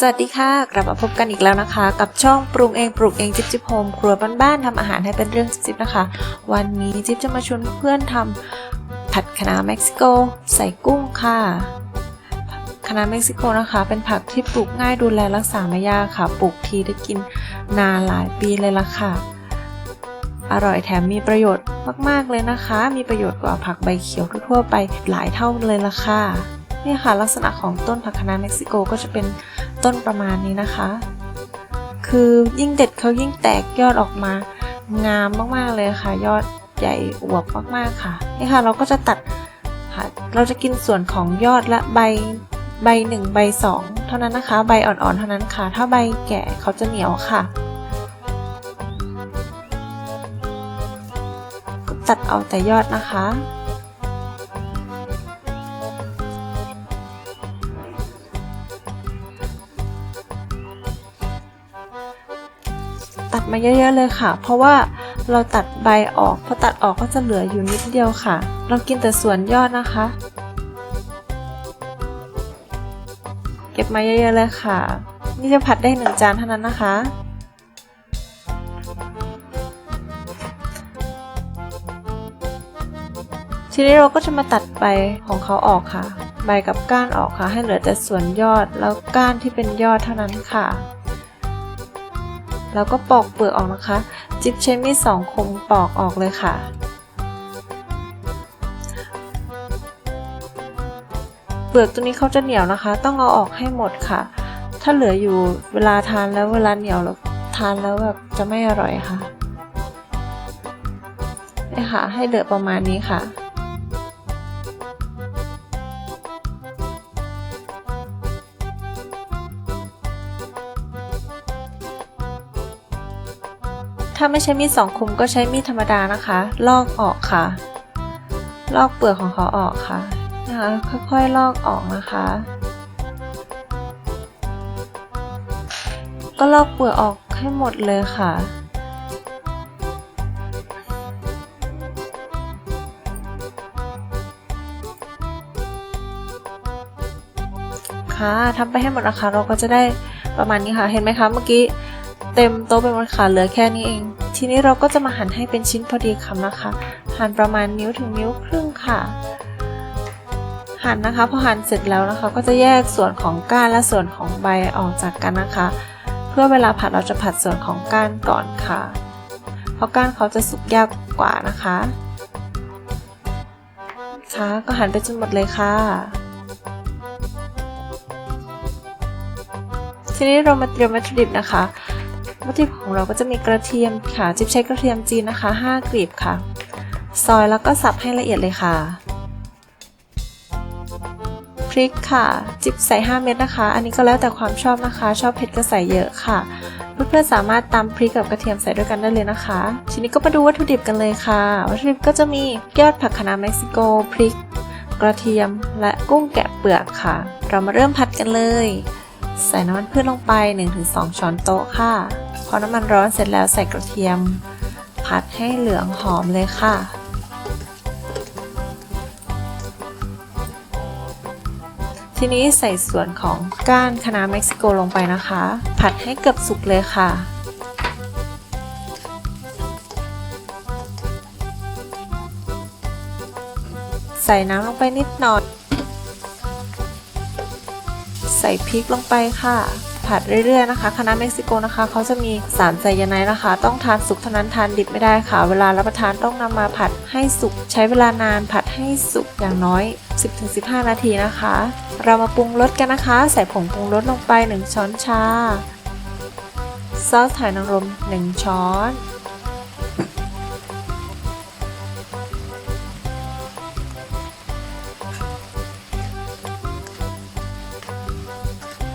สวัสดีค่ะกลับมาพบกันอีกแล้วนะคะ กับช่องปรุงเองปลูกเองจิ๊บจิ๊บโฮมครัวบ้านๆทำอาหารให้เป็นเรื่องจิ๊บๆนะคะ วันนี้จิ๊บจะมาชวนเพื่อนทำผัดคะน้าเม็กซิโก ใส่กุ้งค่ะคะน้าเม็กซิโกนะคะ เป็นผักที่ปลูกง่ายดูแลรักษาไม่ยากค่ะปลูกทีได้กินนานหลายปีเลยล่ะค่ะ อร่อยแถมมีประโยชน์มากๆเลยนะคะ มีประโยชน์กว่าผักใบเขียวทั่วไปหลายเท่าเลยล่ะค่ะ นี่ค่ะลักษณะของต้นผักคะน้าเม็กซิโกก็จะเป็นต้นประมาณนี้นะคะ คือยิ่งเด็ดเขายิ่งแตกยอดออกมา งามมากๆเลยค่ะ ยอดใหญ่อวบมากๆค่ะนี่ค่ะเราก็จะตัดค่ะเราจะกินส่วนของยอดและใบใบหนึ่งใบสองเท่านั้นนะคะ ใบอ่อนๆเท่านั้นค่ะ ถ้าใบแก่เขาจะเหนียวค่ะ ตัดเอาแต่ยอดนะคะ ตัดมาเยอะๆเลยค่ะ เพราะว่าเราตัดใบออกพอตัดออกก็จะเหลืออยู่นิดเดียวค่ะ เรากินแต่ส่วนยอดนะคะ เก็บมาเยอะๆเลยค่ะ นี่จะผัดได้หนึ่งจานเท่านั้นนะคะทีนี้เราก็จะมาตัดใบของเขาออกค่ะ ใบกับก้านออกค่ะ ให้เหลือแต่ส่วนยอดแล้วก้านที่เป็นยอดเท่านั้นค่ะ แล้วก็ปอกเปลือกออกนะคะ จิ๊บใช้มีดสองคมปอกออกเลยค่ะ เปลือกตัวนี้เขาจะเหนียวนะคะ ต้องเอาออกให้หมดค่ะ ถ้าเหลืออยู่เวลาทานแล้วเวลาเหนียวแล้วทานแล้วแบบจะไม่อร่อยค่ะนี่ค่ะ ให้เหลือประมาณนี้ค่ะ ถ้าไม่ใช้มีดสองคมก็ใช้มีดธรรมดานะคะ ลอกออกค่ะ ลอกเปลือกของเขาออกค่ะนะคะค่อยๆลอกออกนะคะ ก็ลอกเปลือกออกให้หมดเลยค่ะค่ะทำไปให้หมดนะคะเราก็จะได้ประมาณนี้ค่ะ เห็นไหมคะ เมื่อกี้ เต็มโต๊ะไปหมดค่ะเหลือแค่นี้เอง ทีนี้เราก็จะมาหั่นให้เป็นชิ้นพอดีคำนะคะ หั่นประมาณนิ้วถึงนิ้วครึ่งค่ะ หั่นนะคะพอหั่นเสร็จแล้วนะคะ ก็จะแยกส่วนของก้านและส่วนของใบออกจากกันนะคะ เพื่อเวลาผัดเราจะผัดส่วนของก้านก่อนค่ะ เพราะก้านเขาจะสุกยากกว่านะคะค่ะก็หั่นไปจนหมดเลยค่ะทีนี้เรามาเตรียมวัตถุดิบนะคะ วัตถุดิบของเราก็จะมีกระเทียมค่ะ จิ๊บใช้กระเทียมจีนนะคะ 5กลีบค่ะ ซอยแล้วก็สับให้ละเอียดเลยค่ะ พริกค่ะ จิ๊บใส่ 5 เม็ดนะคะ อันนี้ก็แล้วแต่ความชอบนะคะ ชอบเผ็ดก็ใส่เยอะค่ะ เพื่อนๆสามารถตำพริกกับกระเทียมใส่ด้วยกันได้เลยนะคะ ทีนี้ก็มาดูวัตถุดิบกันเลยค่ะ วัตถุดิบก็จะมียอดผักคะน้าเม็กซิโก พริก กระเทียม และกุ้งแกะเปลือกค่ะ เรามาเริ่มผัดกันเลย ใส่น้ำมันพืชลงไป 1-2 ช้อนโต๊ะค่ะ พอน้ำมันร้อนเสร็จแล้วใส่กระเทียม ผัดให้เหลืองหอมเลยค่ะ ทีนี้ใส่ส่วนของก้านคะน้าเม็กซิโกลงไปนะคะ ผัดให้เกือบสุกเลยค่ะใส่น้ำลงไปนิดหน่อย ส่พริกลงไปค่ะ ผัดเรื่อยๆนะคะคณะเม็กซิโกนะคะเขาจะมีสารไซยาไนด์นะคะ ต้องทานสุกเท่านั้นทานดิบไม่ได้ค่ะ เวลารับประทานต้องนำมาผัดให้สุกใช้เวลานานผัดให้สุกอย่างน้อย 10-15 นาทีนะคะ เรามาปรุงรสกันนะคะ ใส่ผงปรุงรสลงไป 1 ช้อนชาซอสหอยนางรม 1 ช้อน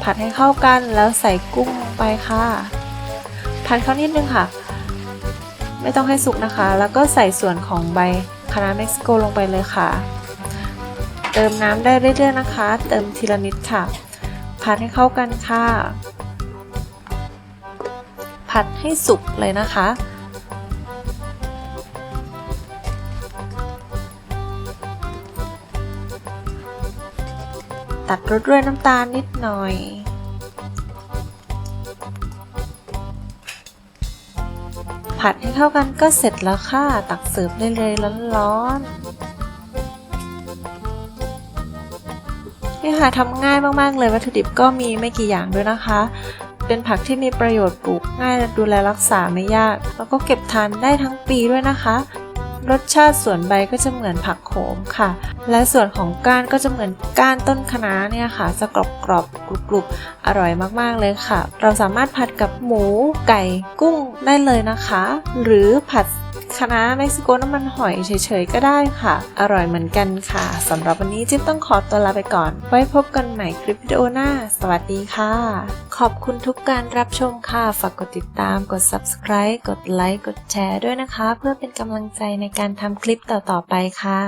ผัดให้เข้ากันแล้วใส่กุ้งลงไปค่ะ ผัดเขานิดนึงค่ะ ไม่ต้องให้สุกนะคะ แล้วก็ใส่ส่วนของใบคะน้าเม็กซิโกลงไปเลยค่ะ เติมน้ำได้เรื่อยๆนะคะ เติมทีละนิดค่ะ ผัดให้เข้ากันค่ะ ผัดให้สุกเลยนะคะ ตัดรสด้วยน้ำตาลนิดหน่อย ผัดให้เข้ากันก็เสร็จแล้วค่ะ ตักเสิร์ฟได้เลยร้อนๆนี่ค่ะทำง่ายมากๆเลยวัตถุดิบก็มีไม่กี่อย่างด้วยนะคะ เป็นผักที่มีประโยชน์ปลูกง่ายดูแลรักษาไม่ยาก แล้วก็เก็บทานได้ทั้งปีด้วยนะคะ รสชาติส่วนใบก็จะเหมือนผักโขมค่ะ และส่วนของก้านก็จะเหมือนก้านต้นคะน้าเนี่ยค่ะ จะกรอบกรอบกรุบๆ อร่อยมากๆเลยค่ะ เราสามารถผัดกับหมูไก่กุ้งได้เลยนะคะ หรือผัด คะน้าเม็กซิโกน้ำมันหอยเฉยๆก็ได้ค่ะ อร่อยเหมือนกันค่ะสำหรับวันนี้จิ๊บต้องขอตัวลาไปก่อน ไว้พบกันใหม่คลิปวิดีโอหน้า สวัสดีค่ะ ขอบคุณทุกการรับชมค่ะ ฝากกดติดตาม กด subscribe กดไลค์ กดแชร์ด้วยนะคะ เพื่อเป็นกำลังใจในการทำคลิปต่อๆไปค่ะ